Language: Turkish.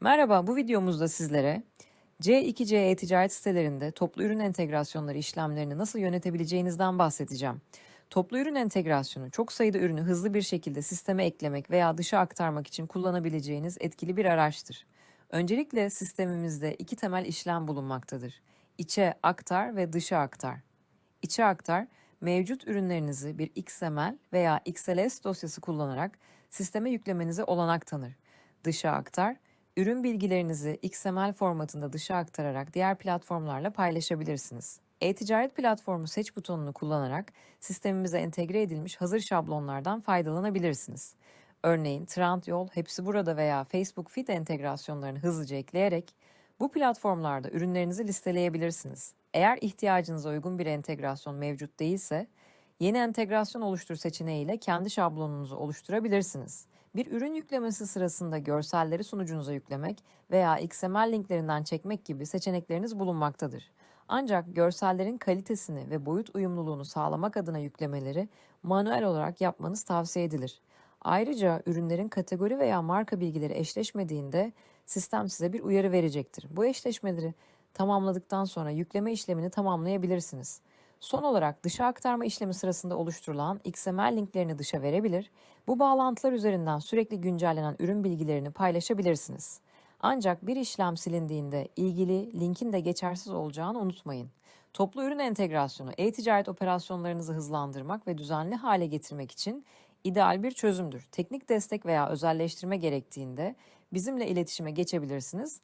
Merhaba, bu videomuzda sizlere C2C e-ticaret sitelerinde toplu ürün entegrasyonları işlemlerini nasıl yönetebileceğinizden bahsedeceğim. Toplu ürün entegrasyonu çok sayıda ürünü hızlı bir şekilde sisteme eklemek veya dışa aktarmak için kullanabileceğiniz etkili bir araçtır. Öncelikle sistemimizde iki temel işlem bulunmaktadır. İçe aktar ve dışa aktar. İçe aktar, mevcut ürünlerinizi bir XML veya XLS dosyası kullanarak sisteme yüklemenize olanak tanır. Dışa aktar, ürün bilgilerinizi XML formatında dışa aktararak diğer platformlarla paylaşabilirsiniz. E-ticaret platformu seç butonunu kullanarak sistemimize entegre edilmiş hazır şablonlardan faydalanabilirsiniz. Örneğin Trendyol, Hepsi Burada veya Facebook Feed entegrasyonlarını hızlıca ekleyerek bu platformlarda ürünlerinizi listeleyebilirsiniz. Eğer ihtiyacınıza uygun bir entegrasyon mevcut değilse, yeni entegrasyon oluştur seçeneğiyle kendi şablonunuzu oluşturabilirsiniz. Bir ürün yüklemesi sırasında görselleri sunucunuza yüklemek veya XML linklerinden çekmek gibi seçenekleriniz bulunmaktadır. Ancak görsellerin kalitesini ve boyut uyumluluğunu sağlamak adına yüklemeleri manuel olarak yapmanız tavsiye edilir. Ayrıca ürünlerin kategori veya marka bilgileri eşleşmediğinde sistem size bir uyarı verecektir. Bu eşleşmeleri tamamladıktan sonra yükleme işlemini tamamlayabilirsiniz. Son olarak dışa aktarma işlemi sırasında oluşturulan XML linklerini dışa verebilir, bu bağlantılar üzerinden sürekli güncellenen ürün bilgilerini paylaşabilirsiniz. Ancak bir işlem silindiğinde ilgili linkin de geçersiz olacağını unutmayın. Toplu ürün entegrasyonu e-ticaret operasyonlarınızı hızlandırmak ve düzenli hale getirmek için ideal bir çözümdür. Teknik destek veya özelleştirme gerektiğinde bizimle iletişime geçebilirsiniz.